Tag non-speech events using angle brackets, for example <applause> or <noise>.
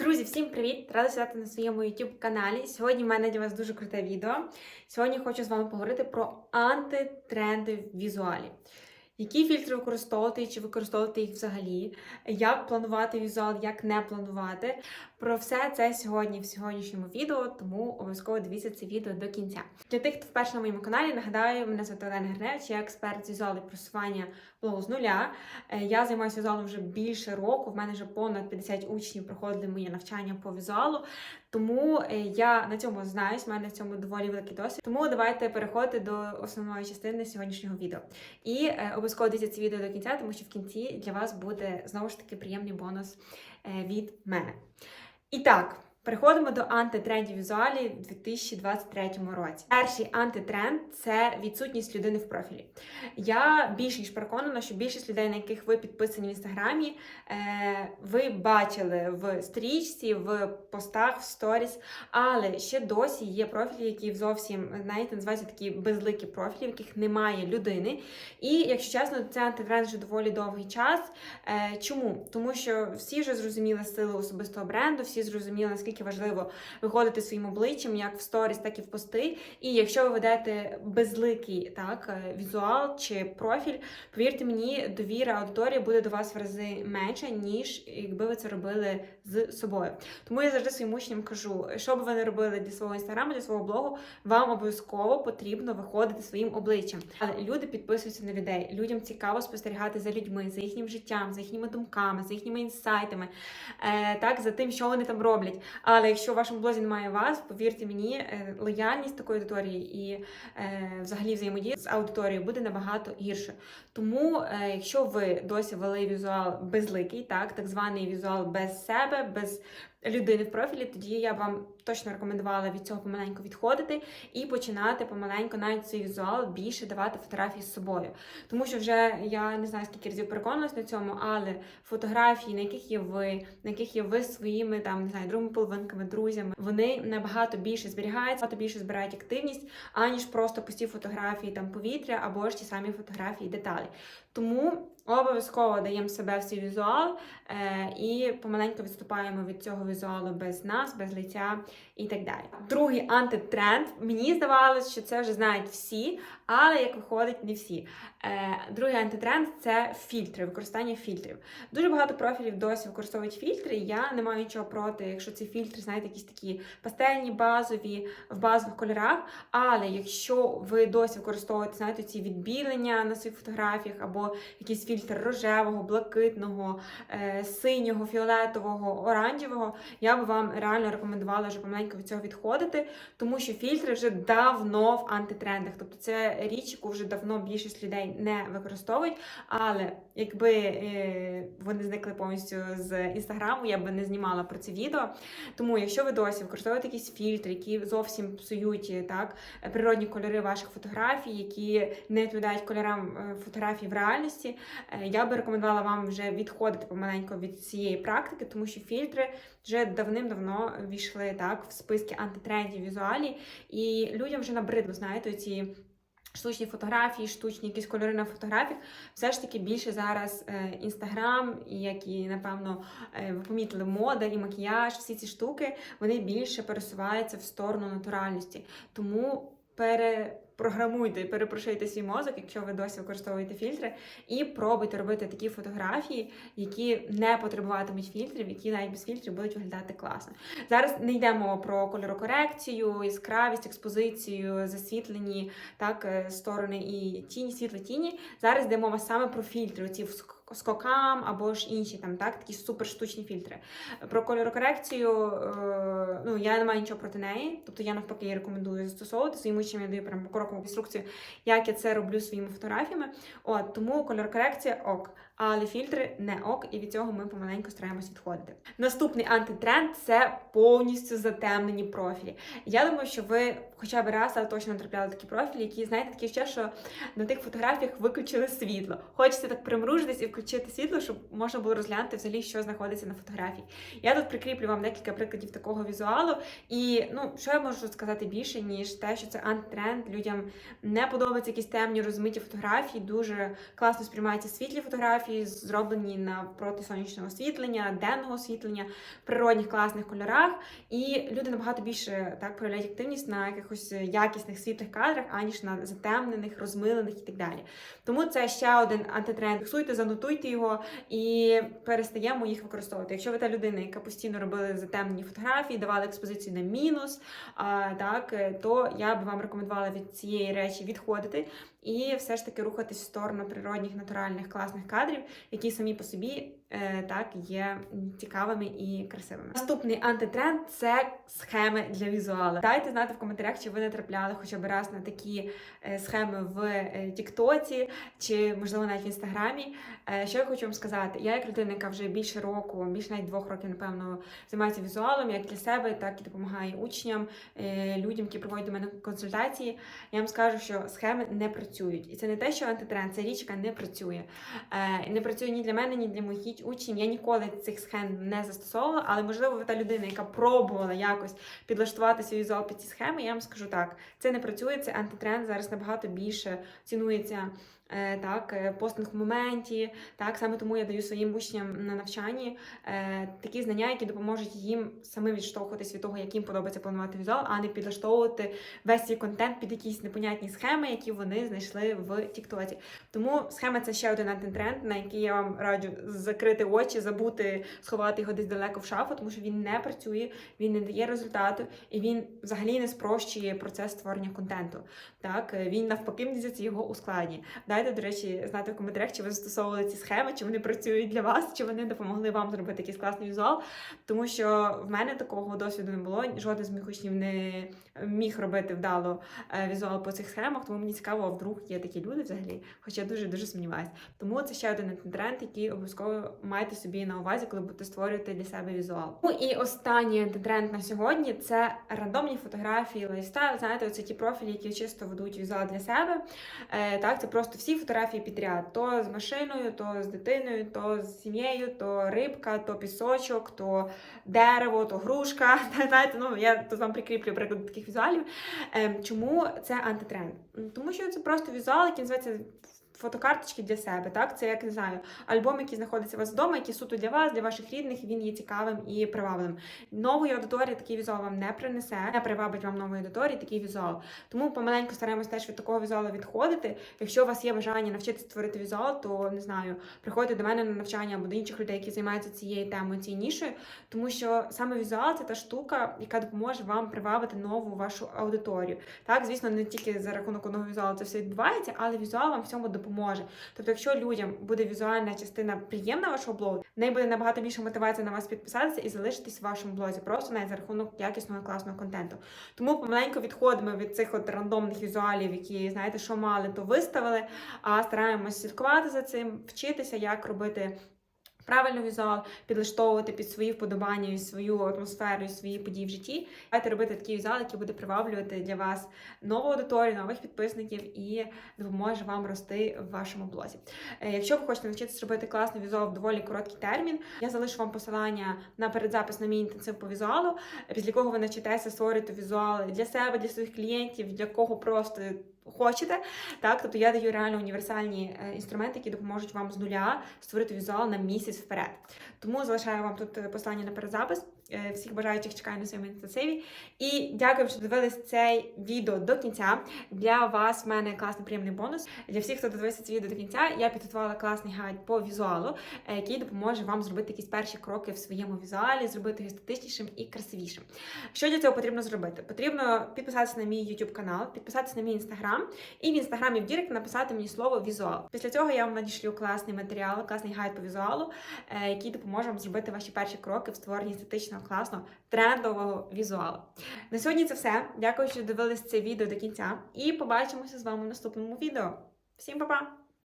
Друзі, всім привіт! Рада сідати на своєму YouTube каналі. Сьогодні в мене для вас дуже круте відео. Сьогодні хочу з вами поговорити про антитренди в візуалі. Які фільтри використовувати, чи використовувати їх взагалі, як планувати візуал, як не планувати. Про все це сьогодні в сьогоднішньому відео, тому обов'язково дивіться це відео до кінця. Для тих, хто вперше на моєму каналі, нагадаю, мене звати Олена Герневич, я експерт з візуалу просування блогу з нуля. Е, Я займаюся візуалом вже більше року. В мене вже понад 50 учнів проходили моє навчання по візуалу. Тому е, я на цьому знаюсь, в мене в цьому доволі великий досвід. Тому давайте переходити до основної частини сьогоднішнього відео. І е, обов'язково дивіться це відео до кінця, тому що в кінці для вас буде знову ж таки приємний бонус е, від мене. І так. Переходимо до антитрендів візуалі в 2023 році. Перший антитренд це відсутність людини в профілі. Я більш ніж переконана, що більшість людей, на яких ви підписані в інстаграмі, е, ви бачили в стрічці, в постах, в сторіс, але ще досі є профілі, які зовсім знаєте, називаються такі безликі профілі, в яких немає людини. І якщо чесно, це антитренд вже доволі довгий час. Е, Чому? Тому що всі вже зрозуміли силу особистого бренду, всі зрозуміли, наскільки важливо виходити своїм обличчям, як в сторіс, так і в пости. І якщо ви ведете безликий так, е, візуал чи профіль, повірте мені, довіра аудиторії буде до вас в рази менша, ніж якби ви це робили з собою. Тому я завжди своїм учням кажу, що би ви не робили для свого інстаграму, для свого блогу, вам обов'язково потрібно виходити своїм обличчям. Але люди підписуються на людей. Людям цікаво спостерігати за людьми, за їхнім життям, за їхніми думками, за їхніми інсайтами, е, так за тим, що вони там роблять. Але якщо в вашому блозі немає вас, повірте мені, е, лояльність такої аудиторії і е, взагалі взаємодія з аудиторією буде набагато гірше. Тому, е, якщо ви досі вели візуал безликий, так, так званий візуал без себе, без людини в профілі, тоді я вам точно рекомендувала від цього помаленьку відходити і починати помаленьку навіть цей візуал більше давати фотографії з собою. Тому що вже я не знаю, скільки разів переконалась на цьому, але фотографії, на яких є ви, на яких є ви своїми там не знаю, другими половинками, друзями, вони набагато більше зберігаються, набагато більше збирають активність, аніж просто пусті фотографії там повітря або ж ті самі фотографії деталі. Тому обов'язково даємо себе в цей візуал е, і помаленьку відступаємо від цього візуалу без нас, без лиця і так далі. Другий антитренд. Мені здавалось, що це вже знають всі, але як виходить, не всі. Е, другий антитренд це фільтри, використання фільтрів. Дуже багато профілів досі використовують фільтри. Я не маю нічого проти, якщо ці фільтри, знаєте, якісь такі пастельні, базові, в базових кольорах. Але якщо ви досі використовуєте, знаєте, ці відбілення на своїх фотографіях, або якийсь фільтр рожевого, блакитного, е, синього, фіолетового, оранжевого, я би вам реально рекомендувала вже помаленьку від цього відходити, тому що фільтри вже давно в антитрендах. Тобто це річ, яку вже давно більшість людей не використовують. Але якби е, вони зникли повністю з інстаграму, я би не знімала про це відео. Тому, якщо ви досі використовуєте якісь фільтри, які зовсім псують так, природні кольори ваших фотографій, які не відповідають кольорам е, фотографій в реальності, е, я би рекомендувала вам вже відходити помаленьку від цієї практики, тому що фільтри вже давним-давно війшли так в списки антитрендів візуалі, і людям вже набридло, знаєте, ці. Штучні фотографії, штучні якісь кольори на фотографіях, все ж таки більше зараз інстаграм, і як і напевно е, ви помітили, мода і макіяж, всі ці штуки вони більше пересуваються в сторону натуральності. Тому перепрограмуйте, перепрошуйте свій мозок, якщо ви досі використовуєте фільтри, і пробуйте робити такі фотографії, які не потребуватимуть фільтрів, які навіть без фільтрів будуть виглядати класно. Зараз не йдемо про кольорокорекцію, яскравість, експозицію, засвітлені так е, сторони і тіні, світло тіні. Зараз йде мова саме про фільтри. Оці скокам або ж інші там так, такі супер штучні фільтри. Про кольорокорекцію е, ну, я не маю нічого проти неї. Тобто я навпаки її рекомендую застосовувати своїм учням, я даю прям покрокову інструкцію, як я це роблю своїми фотографіями. От Тому кольорокорекція ок. Але фільтри не ок, і від цього ми помаленьку стараємось відходити. Наступний антитренд це повністю затемнені профілі. Я думаю, що ви хоча б раз але точно натрапляли такі профілі, які, знаєте, такі ще, що на тих фотографіях виключили світло. Хочеться так примружитись і включити світло, щоб можна було розглянути взагалі, що знаходиться на фотографії. Я тут прикріплю вам декілька прикладів такого візуалу. І ну, що я можу сказати більше, ніж те, що це антитренд. Людям не подобаються якісь темні розмиті фотографії, дуже класно сприймаються світлі фотографії фотографії зроблені на проти сонячного освітлення, денного освітлення, природних класних кольорах. І люди набагато більше так проявляють активність на якихось якісних світлих кадрах, аніж на затемнених, розмилених і так далі. Тому це ще один антитренд. Фіксуйте, занотуйте його і перестаємо їх використовувати. Якщо ви та людина, яка постійно робила затемнені фотографії, давала експозицію на мінус, а, так, то я б вам рекомендувала від цієї речі відходити і все ж таки рухатись в сторону природних, натуральних, класних кадрів, які самі по собі так є цікавими і красивими. Наступний антитренд це схеми для візуалу. Дайте знати в коментарях, чи ви не трапляли хоча б раз на такі е, схеми в е, Тіктоці чи, можливо, навіть в інстаграмі. Е, Що я хочу вам сказати? Я, як людина, яка вже більше року, більше навіть двох років, напевно, займається візуалом, як для себе, так і допомагає учням, е, людям, які проводять до мене консультації. Я вам скажу, що схеми не працюють. І це не те, що антитренд, це річ, яка не працює. Е, Не працює ні для мене, ні для моїх учнів. Я ніколи цих схем не застосовувала, але можливо, ви та людина, яка пробувала якось підлаштувати свій візуал під ці схеми, я вам скажу так: це не працює, це антитренд зараз набагато більше цінується. Е, Так, е, постинг в моменті, так саме тому я даю своїм учням на навчанні е, такі знання, які допоможуть їм самим відштовхуватись від того, як їм подобається планувати візуал, а не підлаштовувати весь свій контент під якісь непонятні схеми, які вони знайшли в Тіктоці. Тому схема це ще один антитренд, на який я вам раджу закрити очі, забути, сховати його десь далеко в шафу, тому що він не працює, він не дає результату і він взагалі не спрощує процес створення контенту. Так, він навпаки мені його ускладнює. Дайте, до речі, знати в коментарях, чи ви застосовували ці схеми, чи вони працюють для вас, чи вони допомогли вам зробити якийсь класний візуал. Тому що в мене такого досвіду не було. Жоден з моїх учнів не міг робити вдало е, візуал по цих схемах, тому мені цікаво, а вдруг є такі люди взагалі. Хоча я дуже дуже сумніваюся. Тому це ще один тренд, який обов'язково маєте собі на увазі, коли будете створювати для себе візуал. Ну і останній тренд на сьогодні це рандомні фотографії, лайфстайл. Знаєте, оце ті профілі, які чисто ведуть візуал для себе. Е, так, це просто всі фотографії підряд: то з машиною, то з дитиною, то з сім'єю, то рибка, то пісочок, то дерево, то грушка. <laughs> Знаєте, ну я тут вам прикріплю приклад таких візуалів. Е, чому це антитренд? Тому що це просто візуал, який називається. Фотокарточки для себе, так? Це як не знаю, альбом, який знаходиться у вас вдома, який суто для вас, для ваших рідних, він є цікавим і привабливим. Нової аудиторії такий візуал вам не принесе, не привабить вам нової аудиторії такий візуал. Тому помаленьку стараємось теж від такого візуалу відходити. Якщо у вас є бажання навчитися створити візуал, то не знаю, приходьте до мене на навчання або до інших людей, які займаються цією темою, цією нішою, тому що саме візуал це та штука, яка допоможе вам привабити нову вашу аудиторію. Так, звісно, не тільки за рахунок одного візуалу це все відбувається, але візуал вам в цьому допоможе. Тобто, якщо людям буде візуальна частина приємна вашого блогу, в неї буде набагато більше мотивація на вас підписатися і залишитись в вашому блозі, просто навіть за рахунок якісного класного контенту. Тому помаленьку відходимо від цих от рандомних візуалів, які знаєте, що мали, то виставили, а стараємось слідкувати за цим, вчитися, як робити. Правильно візуал підлаштовувати під свої вподобання і свою атмосферу і свої події в житті. Давайте робити такий візуал, який буде приваблювати для вас нову аудиторію, нових підписників і допоможе вам рости в вашому блозі. Е, Якщо ви хочете навчитися робити класний візуал в доволі короткий термін, я залишу вам посилання на передзапис на мій інтенсив по візуалу, після якого ви навчитеся створити візуали для себе, для своїх клієнтів, для кого просто. Хочете, так, тобто я даю реально універсальні е, інструменти, які допоможуть вам з нуля створити візуал на місяць вперед. Тому залишаю вам тут послання на перезапис. Е, Всіх бажаючих чекаю на своєму інтенсиві. І дякую, що дивились цей відео до кінця. Для вас в мене класний приємний бонус. Для всіх, хто додивився це відео до кінця, я підготувала класний гайд по візуалу, е, який допоможе вам зробити якісь перші кроки в своєму візуалі, зробити його естетичнішим і красивішим. Що для цього потрібно зробити? Потрібно підписатися на мій YouTube канал, підписатися на мій інстаграм, і в інстаграмі в Дірект написати мені слово візуал. Після цього я вам надішлю класний матеріал, класний гайд по візуалу, е, який допоможе вам зробити ваші перші кроки в створенні класного, трендового візуалу. На сьогодні це все. Дякую, що дивились це відео до кінця, і побачимося з вами в наступному відео. Всім па-па!